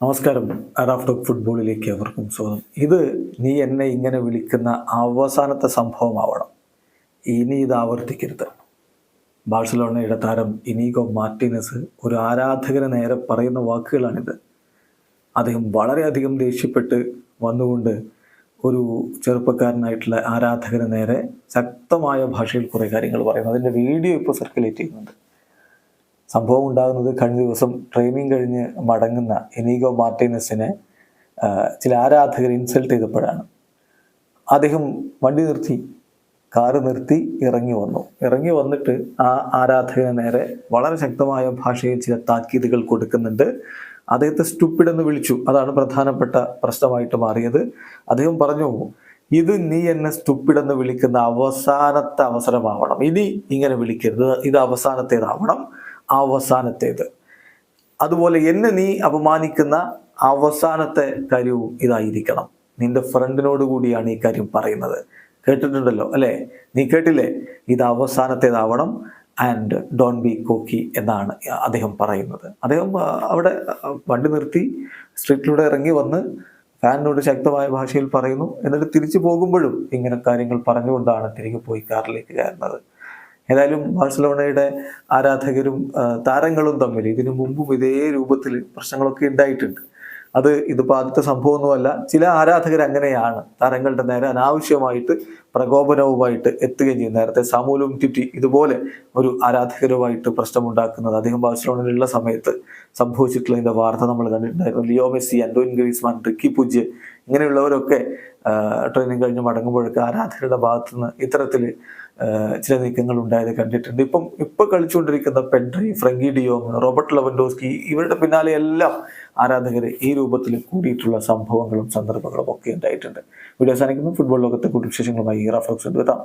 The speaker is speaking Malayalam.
നമസ്കാരം. അറാഫ് ടോക്ക് ഫുട്ബോളിലേക്ക് അവർക്കും സ്വാഗതം. ഇത് നീ എന്നെ ഇങ്ങനെ വിളിക്കുന്ന അവസാനത്തെ സംഭവമാവണം. ഇനി ഇത് ആവർത്തിക്കരുത്. ബാഴ്സലോണയുടെ താരം ഇനീഗോ മാർട്ടിനസ് ഒരു ആരാധകന് നേരെ പറയുന്ന വാക്കുകളാണിത്. അദ്ദേഹം വളരെയധികം ദേഷ്യപ്പെട്ട് വന്നുകൊണ്ട് ഒരു ചെറുപ്പക്കാരനായിട്ടുള്ള ആരാധകന് നേരെ ശക്തമായ ഭാഷയിൽ കുറേ കാര്യങ്ങൾ പറയുന്നു. അതിന്റെ വീഡിയോ ഇപ്പോൾ സർക്കുലേറ്റ് ചെയ്യുന്നുണ്ട്. സംഭവം ഉണ്ടാകുന്നത് കഴിഞ്ഞ ദിവസം ട്രെയിനിങ് കഴിഞ്ഞ് മടങ്ങുന്ന എനീഗോ മാർട്ടിനസിനെ ചില ആരാധകർ ഇൻസൾട്ട് ചെയ്തപ്പോഴാണ്. അദ്ദേഹം വണ്ടി നിർത്തി കാറ് നിർത്തി ഇറങ്ങി വന്നു. ഇറങ്ങി വന്നിട്ട് ആ ആരാധകനെ നേരെ വളരെ ശക്തമായ ഭാഷയിൽ ചില താക്കീതുകൾ കൊടുക്കുന്നുണ്ട്. അദ്ദേഹത്തെ സ്റ്റുപ്പിഡ് എന്ന് വിളിച്ചു. അതാണ് പ്രധാനപ്പെട്ട പ്രശ്നമായിട്ട് മാറിയത്. അദ്ദേഹം പറഞ്ഞു ഇത് നീ എന്നെ സ്റ്റുപ്പിഡ് എന്ന് വിളിക്കുന്ന അവസാനത്തെ അവസരമാവണം. ഇനി ഇങ്ങനെ വിളിക്കരുത്. ഇത് അവസാനത്തേതാവണം. അവസാനത്തേത്. അതുപോലെ എന്നെ നീ അപമാനിക്കുന്ന അവസാനത്തെ കാര്യവും ഇതായിരിക്കണം. നിന്റെ ഫ്രണ്ടിനോട് കൂടിയാണ് ഈ കാര്യം പറയുന്നത്. കേട്ടിട്ടുണ്ടല്ലോ അല്ലേ? നീ കേട്ടില്ലേ? ഇത് അവസാനത്തേതാവണം ആൻഡ് ഡോൺ ബി കോക്കി എന്നാണ് അദ്ദേഹം പറയുന്നത്. അദ്ദേഹം അവിടെ വണ്ടി നിർത്തി സ്ട്രീറ്റിലൂടെ ഇറങ്ങി വന്ന് ഫാനിനോട് ശക്തമായ ഭാഷയിൽ പറയുന്നു. എന്നിട്ട് തിരിച്ചു പോകുമ്പോഴും ഇങ്ങനെ കാര്യങ്ങൾ പറഞ്ഞുകൊണ്ടാണ് തിരികെ പോയി കാറിലേക്ക് കയറുന്നത്. ഏതായാലും ബാഴ്സലോണയുടെ ആരാധകരും താരങ്ങളും തമ്മിൽ ഇതിനു മുമ്പും ഇതേ രൂപത്തിൽ പ്രശ്നങ്ങളൊക്കെ ഉണ്ടായിട്ടുണ്ട്. അത് ഇതിപ്പോൾ ആദ്യത്തെ സംഭവമൊന്നുമല്ല. ചില ആരാധകർ അങ്ങനെയാണ്. താരങ്ങളുടെ നേരെ അനാവശ്യമായിട്ട് പ്രകോപനവുമായിട്ട് എത്തുകയും ചെയ്യും. നേരത്തെ സാമൂലും ടിറ്റി ഇതുപോലെ ഒരു ആരാധകരുമായിട്ട് പ്രശ്നമുണ്ടാക്കുന്നത് അദ്ദേഹം ബാഴ്സലോണയിലുള്ള സമയത്ത് സംഭവിച്ചിട്ടുള്ളതിന്റെ വാർത്ത നമ്മൾ കണ്ടിട്ടുണ്ടായിരുന്നു. Leo Messi Antoine Griezmann Riqui Puig ഇങ്ങനെയുള്ളവരൊക്കെ training കഴിഞ്ഞ് മടങ്ങുമ്പോഴൊക്കെ ആരാധകരുടെ ഭാഗത്തു നിന്ന് ഇത്തരത്തിൽ ചില നീക്കങ്ങൾ ഉണ്ടായത് കണ്ടിട്ടുണ്ട്. ഇപ്പം ഇപ്പൊ കളിച്ചുകൊണ്ടിരിക്കുന്ന Pedri Frenkie de Jong Robert Lewandowski ഇവരുടെ പിന്നാലെ എല്ലാം ആരാധകർ ഈ രൂപത്തിൽ കൂടിയിട്ടുള്ള സംഭവങ്ങളും സന്ദർഭങ്ങളും ഒക്കെ ഉണ്ടായിട്ടുണ്ട്. വീഡിയോ സാധിക്കുന്നു ഫുട്ബോൾ ലോകത്തെ കൂടുതൽ വിശേഷങ്ങളുമായി റഫ്ലോക്സ് എത്താം